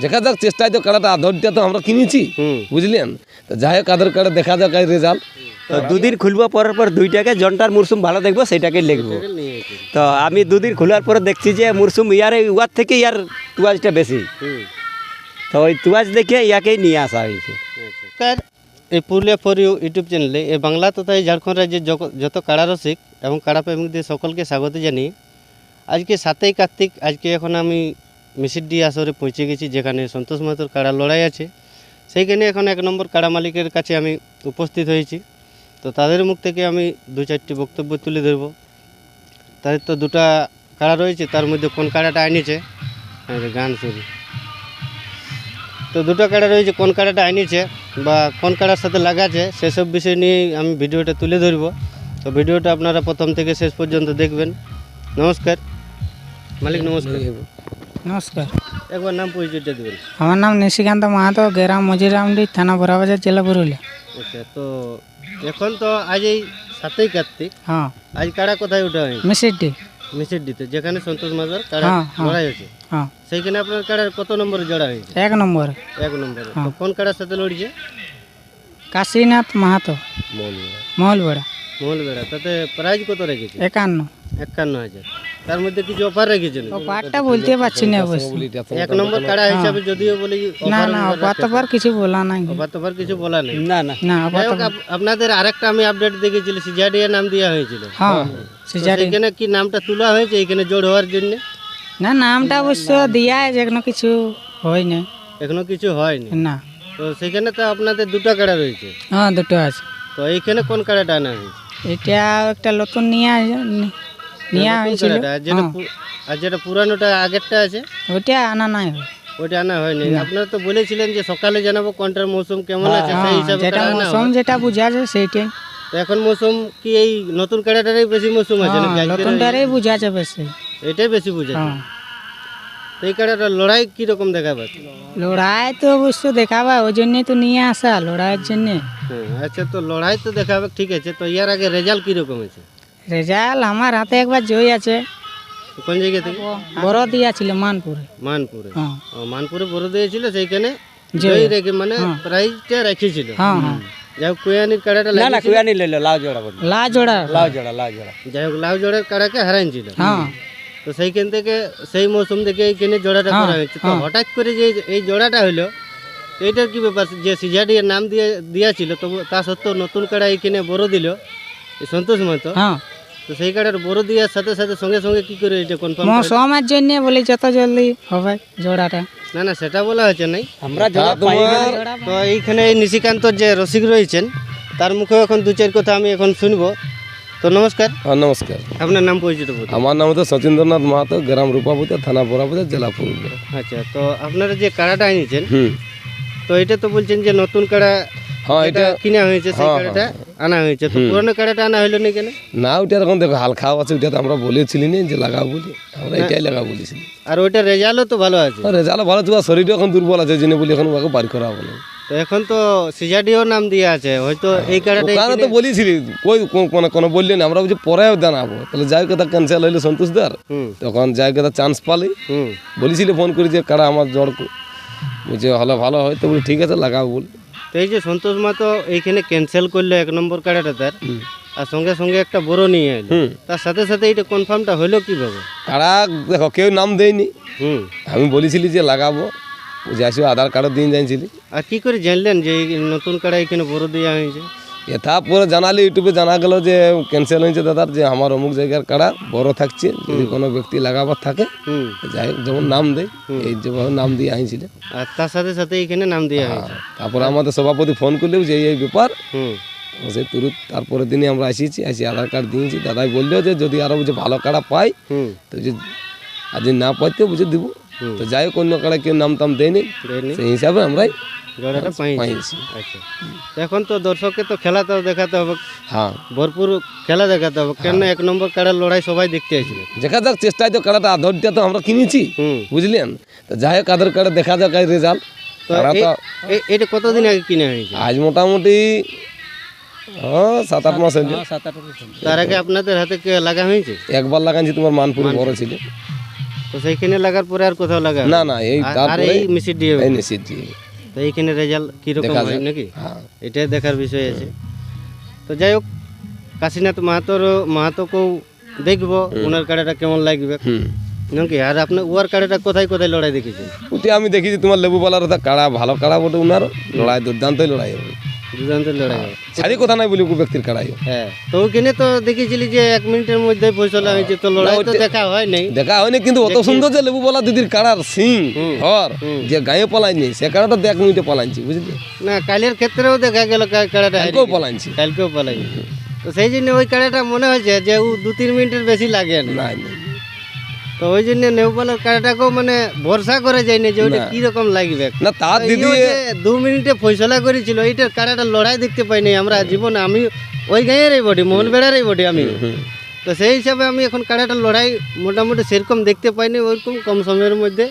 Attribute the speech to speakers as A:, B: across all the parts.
A: দেখা যাক চেষ্টায় তো কাড়াটা আধরটা তো আমরা কিনেছি।
B: হুম।
A: বুঝলেন? তো যাই হোক আধার কার্ডে দেখা যাক রেজাল্ট
B: তো দুদিন খুলবো পরের পর দুইটাকে জনটার মুরসুম ভালো দেখব সেটাকে লিখব। তো আমি দুদিন খোলার পরে দেখছি যে মুরসুম ইয়ার উয়ার থেকে ইয়ার তুয়াজটা বেশি। তো ওই তুয়াজ দেখে ইয়াকেই নিয়ে আসা হয়েছে।
C: এই পুরুলিয়া ফর ইউ ইউটিউব চ্যানেলে এই বাংলা তথা এই ঝাড়খণ্ড রাজ্যের যত কাড়া রসিক এবং কাড়া প্রেমিকদের সকলকে স্বাগত জানিয়ে আজকে সাতই কার্তিক আজকে এখন আমি মিসিডি আসরে পৌঁছে গেছি, যেখানে সন্তোষ মাহাতোর কাড়া লড়াই আছে। সেইখানে এখন এক নম্বর কাড়া মালিকের কাছে আমি উপস্থিত হয়েছি। তো তাদের মুখ থেকে আমি দু চারটি বক্তব্য তুলে ধরব। তাদের তো দুটা কাড়া রয়েছে, তার মধ্যে কোন কাড়াটা আনিছে গান শুরু তো দুটো কাড়া রয়েছে, কোন কাড়াটা আনিছে বা কোন কাড়ার সাথে লাগাছে, সেসব বিষয় নিয়ে আমি ভিডিওটা তুলে ধরব। তো ভিডিওটা আপনারা প্রথম থেকে শেষ পর্যন্ত দেখবেন। নমস্কার। মালিক, নমস্কার।
D: নমস্কার।
C: একবার নাম পরিচয়টা দেবেন।
D: আমার নাম নিশিকান্ত মাহাতো গ্রাম মজিরামডি থানা বড়াবাজার জেলা পুরুলিয়া।
C: আচ্ছা তো এখন তো আজ এই সাতই কার্তিক।
D: হ্যাঁ।
C: আজ কাড়া কোথায় উঠা হয়েছে
D: মিসিডি।
C: মিসের দিতে যেখানে সন্তোষ মাজার কাড়া
D: হ্যাঁ, হ্যাঁ।
C: লড়াই হয়েছে
D: হ্যাঁ।
C: সেইখানে আপনার কাড়ার কত নম্বরে জড়া হয়েছে?
D: এক নম্বর।
C: এক নম্বরে। তো কোন কাড়ার সাথে লড়ছে?
D: কাশীনাথ মাহাতো। মহলবেড়া।
C: মহলবেড়া। তাতে প্রাইজ কত রেখেছে?
D: একান্ন।
C: একান্ন হাজার। তার মধ্যে কিছু অফার রেখেছেন
D: অফারটা বলতে পারছি না অবশ্য।
C: এক নম্বর কাড়া হিসাবে যদিও বলি
D: না না অফার অপাতবার কিছু বলা নাই।
C: অফার তোফার কিছু বলা নেই।
B: না না।
D: না
C: আপনাদের আরেকটা আমি আপডেট দেখেছিলাম সিজাডিয়া নাম দেওয়া হয়েছিল।
D: হ্যাঁ
C: তো
D: সিজারি
C: সেখানে কি নামটা তোলা হয়েছে? এখানে জোর হওয়ার জন্য?
D: না নামটা অবশ্য দিয়া আছে এখনও কিছু হয় না
C: এখনও কিছু হয়নি
D: না।
C: তো সেখানে তো আপনাদের দুটো কাড়া রয়েছে।
D: হ্যাঁ দুটো আছে।
C: তো এইখানে কোন কাড়াটা আনা হয়েছে?
D: এটা একটা নতুন নিয়ে নিয়ে হয়েছিল।
C: যেটা আর যেটা পুরানোটা আগেরটা আছে
D: ওটা আনা নাই। হয়
C: ওইটা আনা হয়নি। আপনারা তো বলেছিলেন যে সকালে জানাব কোনটার মৌসুম কেমন আছে সেই
D: হ্যাঁ,
C: হিসাবে
D: যেটা মৌসুম যেটা বুঝা যায় সেইটাই।
C: তো এখন মৌসুম কি এই নতুন কাড়াটারই বেশি মৌসুম আছে নাকি?
D: হ্যাঁ, নতুনটারই বুঝা যায় বেশি।
C: এটাই বেশি বুঝেছে
D: হ্যাঁ।
C: এই কাড়াটা লড়াই কীরকম দেখাবে?
D: লড়াই তো অবশ্য দেখাবা ওই জন্যই তো নিয়ে আসা লড়াইয়ের জন্যে।
C: হ্যাঁ আচ্ছা তো লড়াই তো দেখাবে ঠিক আছে তো ইয়ার আগে রেজাল্ট কীরকম আছে
D: রেজাল্ট আমার হাতে একবার জয় আছে।
C: কোন জায়গা থেকে?
D: বড় দিয়াছিল মানপুরে।
C: মানপুরে।
D: হ্যাঁ।
C: ও, মানপুরে বড় দিয়েছিল সেইখানে জয়। রেখে মানে প্রাইজটা রেখেছিল।
D: হ্যাঁ হ্যাঁ।
C: যাই হোক কুয়ানির কাড়াটা
B: না না কুয়ানি লইলো লাউ জোড়া বলি
D: লা জোড়া।
B: লাউ জোড়া লাউ জোড়া।
C: যাই হোক লাউ জোড়ার কাড়াকে হারাইছিল।
D: হ্যাঁ।
C: তো সেইখান থেকে সেই মৌসুম থেকে এইখানে জোড়াটা করা হয়েছে। তো হঠাৎ করে যে এই জোড়াটা হলো এইটার কি ব্যাপার? যে সিজাডি নাম দিয়ে দিয়েছিল তবু তা সত্ত্বেও নতুন কাড়া এইখানে বড় দিল। সন্তোষ মাহাতো
D: হ্যাঁ।
C: তো সেই কাড়ার বড় দেওয়ার সাথে সাথে সঙ্গে সঙ্গে কি করে এটা কনফার্ম
D: মৌসুমের জন্য বলি যত জলদি হবে জোড়াটা।
C: না না সেটা বলা হয়েছে নাই।
B: আমরা জোড়া পাই
C: তো এইখানে এই নিশিকান্তর যে রসিক রয়েছেন তার মুখেও এখন দু চার কথা আমি এখন শুনব। তো নমস্কার।
A: হ্যাঁ নমস্কার।
C: আপনার নাম পরিচিত বলুন।
A: আমার নাম হচ্ছে সচিন্দ্রনাথ মাহাতো গ্রাম রূপাবতী থানা বরাবতী জেলা পুরুলিয়া।
C: আচ্ছা তো আপনারা যে কাড়াটা আনিয়েছেন
A: হুম।
C: তো এটা তো বলছেন যে নতুন কাড়া
A: হ্যাঁ
C: এটা কিনা হয়েছে সেই
A: হ্যাঁ,
C: কাড়াটা। আনা হয়েছে। তো পুরনো কাড়াটা আনা হইল না কেন?
A: না ওইটা এখন দেখো হালখাও আছে ওইটা তো আমরা বলেছিলি না যে লাগাবো বলি। আমরা এটাই লাগাবো বলেছিলি।
C: আর ওইটা রেজাল্টও তো ভালো আছে।
A: রেজাল্ট ভালো তোমার শরীরটা এখন দুর্বল আছে জেনে বলি এখন ওকে বাড়ি করা না।
C: তো এখন তো সিজাডিও নাম দিয়ে আছে হয়তো এই কাড়াটা
A: ওখানে তো বলেছিলি কই কোনো কোনো বললি না আমরা বলছি পরে জানাব। তাহলে যাই কথা ক্যান্সেল হইল সন্তোষদার
C: হুম।
A: তখন যাই কথা চান্স পালি। বলেছিলি ফোন করি যে কারা আমার জ্বর বুঝে হলে ভালো হয় তো বলি ঠিক আছে লাগাবো বলি।
C: তো এই যে সন্তোষ মা তো এইখানে ক্যান্সেল করল এক নম্বর কাড়াটা তার আর সঙ্গে সঙ্গে একটা বড় নিয়ে এলো। তার সাথে সাথে এইটা কনফার্মটা হলো কীভাবে?
A: কারা দেখো কেউ নাম দেয়নি।
C: হুম।
A: আমি বলেছিলি যে লাগাবো। যে আসি আধার কার্ডের দিন জানছিলি।
C: আর কি করে জানলেন যে নতুন কার্ডে এখানে বড় দেওয়া হয়েছে?
A: এটা পরে জানালি ইউটিউবে জানা গেল যে ক্যান্সেল হয়েছে দাদার যে আমার অমুক জায়গার কাড়া বড় থাকছে যদি কোনো ব্যক্তি লাগাবার থাকে যাই যেমন নাম দেয় এই যেভাবে নাম দিয়ে আনছিল
C: আর তার সাথে সাথে এখানে নাম দিয়ে হয়েছে
A: তারপরে আমাদের সভাপতি ফোন করলেও যে এই ব্যাপার
C: হুম।
A: সেই তুরুত তারপরের দিনে আমরা আসিছি আসি আধার কার্ড দিয়েছি দাদাই বলল যে যদি আরও যে ভালো কাড়া পাই তো যে আজ না পাইতে বুঝে দিব। তো যাই হোক অন্য কাড়া কেউ নাম টাম দেয়নি।
C: দেয়নি।
A: সেই হিসাবে আমরাই
C: জোড়াটা পাইছি। আচ্ছা। তো এখন তো দর্শককে তো খেলাটাও দেখাতে হবে।
A: হ্যাঁ।
C: ভরপুর খেলা দেখাতে হবে। কেন এক নম্বর কাড়ার লড়াই সবাই দেখতে আসবে।
A: দেখা যাক চেষ্টায় তো কাড়াটা আধরটা তো আমরা কিনেছি। বুঝলেন? তো যাই হোক আধার কার্ডে দেখা যাক রেজাল্ট
C: তো
A: তো
C: এটা কতদিন আগে কিনে হয়েছে?
A: আজ মোটামুটি হ্যাঁ সাত আট মাস
C: তার আগে আপনাদের হাতে লাগা হয়েছে?
A: একবার লাগাইছি তোমার মানপুর বড় ছিল।
C: তো সেইখানে লাগার পরে আর কোথাও লাগা
A: না না এই
C: আর- এই মিসির দিয়ে
A: নিশ্চিত জি
C: তো এইখানে রেজাল্ট কীরকম হয় নাকি?
A: হ্যাঁ।
C: এটাই দেখার বিষয় আছে। তো যাই হোক কাশীনাথ মাহাতোর মাহাতোকেও দেখব ওনার কাড়াটা কেমন লাগবে। নাকি? আর আপনার উয়ার কাড়াটা কোথায় কোথায় লড়াই দেখেছেন?
A: ওটি আমি দেখেছি তোমার লেবু পালার কাড়া ভালো কাড়া বটে ওনার লড়াই দুর্দান্তই লড়াই হবে।
C: দুর্দান্ত লড়াই
A: সারি কথা নাই বলি ব্যক্তির কাড়াই।
C: হ্যাঁ। তো ওখানে তো দেখেছিলি যে এক মিনিটের মধ্যে ফয়সলা হয়েছে তো লড়াই তো দেখা হয় নাই।
A: দেখা হয়নি কিন্তু অত সুন্দর যে লেবু বলা দিদির কাড়ার সিং হর যে গায়ে পলাইনি সে কাড়াটা তো এক মিনিটে পলাইছি বুঝলি?
C: না কালের ক্ষেত্রেও দেখা গেল কাড়াটা
A: কালকেও। পলাইছি
C: কালকেও তো সেই জন্য ওই কাড়াটা মনে হয়েছে যে ও দু তিন মিনিটের বেশি লাগে না। তো ওই জন্য নেপালের কাড়াটাকেও মানে ভরসা করে যায়নি যে
A: না।
C: কীরকম লাগবে।
A: না তার
C: তো
A: দিদি
C: দু মিনিটে ফয়সলা করেছিল এইটার কাড়াটা লড়াই দেখতে পাইনি আমরা জীবনে আমি ওই গাঁয়েরই বটি মোহন বেড়ারই বটি আমি তো সেই হিসাবে আমি এখন কাড়াটা লড়াই মোটামুটি সেরকম দেখতে পাইনি ওইরকম কম সময়ের মধ্যে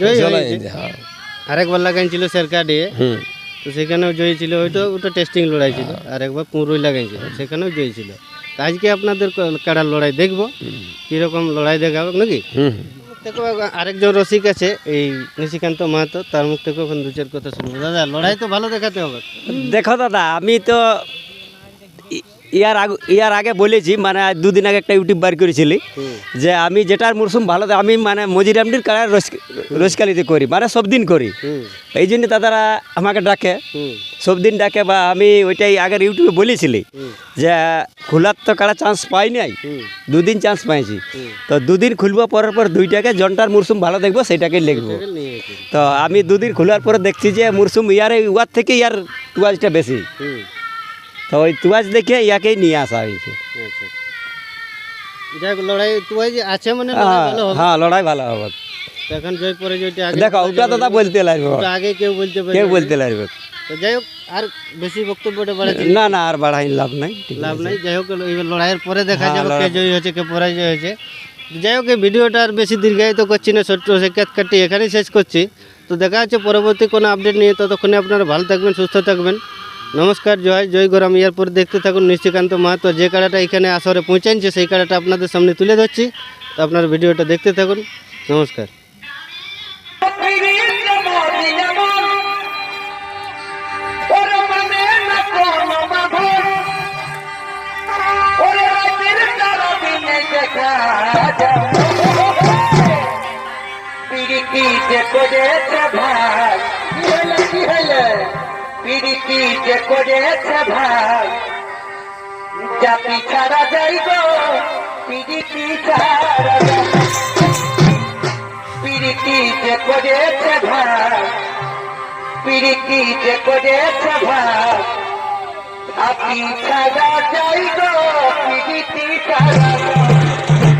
C: জয় হয়েছে।
A: হ্যাঁ।
C: আরেকবার লাগাইছিল সেরকা দিয়ে তো সেখানেও জয়ী ছিল ওইটা ওটা টেস্টিং লড়াই ছিল। আর একবার পুরোই লাগাইছিল সেখানেও জয়ী ছিল। আজকে আপনাদের কারা কাড়ার লড়াই দেখব। কীরকম লড়াই দেখাবো নাকি?
A: হুম।
C: দেখো আরেকজন রসিক আছে এই নিশিকান্ত মাহাতো তার মুখ থেকে এখন দু চার কথা শুনব। দাদা লড়াই তো ভালো দেখাতে হবে।
B: দেখো দাদা আমি তো ইয়ার আগে ইয়ার আগে বলেছি মানে দুদিন আগে একটা ইউটিউব বার করেছিলি যে আমি যেটার মরশুম ভালো আমি মানে মজিরামডির কালার রসকালিতে করি মানে সব দিন করি। এই জন্য দাদারা আমাকে ডাকে সব দিন ডাকে বা আমি ওইটাই আগের ইউটিউবে বলেছিলি যে খোলার তো কারা চান্স পাই নাই দুদিন চান্স পাইছি। তো দুদিন খুলবো পরের পর দুইটাকে জনটার মরশুম ভালো দেখব সেটাকে লিখব। তো আমি দুদিন খোলার পরে দেখছি যে মরশুম ইয়ার ওয়ার থেকে ইয়ার তুয়াজটা বেশি। তো ওই তুয়াজ দেখে ইয়াকেই নিয়ে আসা হয়েছে।
C: লড়াই তুই আছে মানে ভালো
B: হ্যাঁ লড়াই ভালো হবে।
C: এখন জয় পরে যেটা আগে
B: দেখো ওটা দাদা বলতে লাগবে।
C: আগে কেউ বলতে
B: কেউ বলতে লাগবে।
C: তো যাই হোক আর বেশি বক্তব্যটা বাড়াচ্ছি
B: না। না আর বাড়াই লাভ নাই
C: লাভ নাই। যাই হোক লড়াইয়ের পরে দেখা
B: হ্যাঁ,
C: যাবে কে জয়ী হয়েছে কে পরাজয় হয়েছে। যাই হোক এই ভিডিওটা আর বেশি দীর্ঘায়িত করছি না ছোট্ট সে কেট কাটি এখানেই শেষ করছি। তো দেখা হচ্ছে পরবর্তী কোনো আপডেট নিয়ে। ততক্ষণে আপনারা ভালো থাকবেন সুস্থ থাকবেন। নমস্কার, জয় জয় গরাম এরপর দেখতে থাকুন নিশ্চিকান্ত মাহাতো। যে কাড়াটা এখানে আসরে পৌঁছাইছে, সেই কাড়াটা আপনাদের সামনে তুলে ধরছি। তো আপনারা ভিডিওটা দেখতে থাকুন। নমস্কার।
E: যে কি হলে কি হলে পিড়িতি যে করেছে ভাই, জাতি ছাড়া যাইব পিড়িতি ছাড়া যাইব। পিড়িতি যে করেছে ভাই পিড়িতি যে করেছে ভাই আপনি ছাড়া যাইব পিড়িতি ছাড়া যাইব।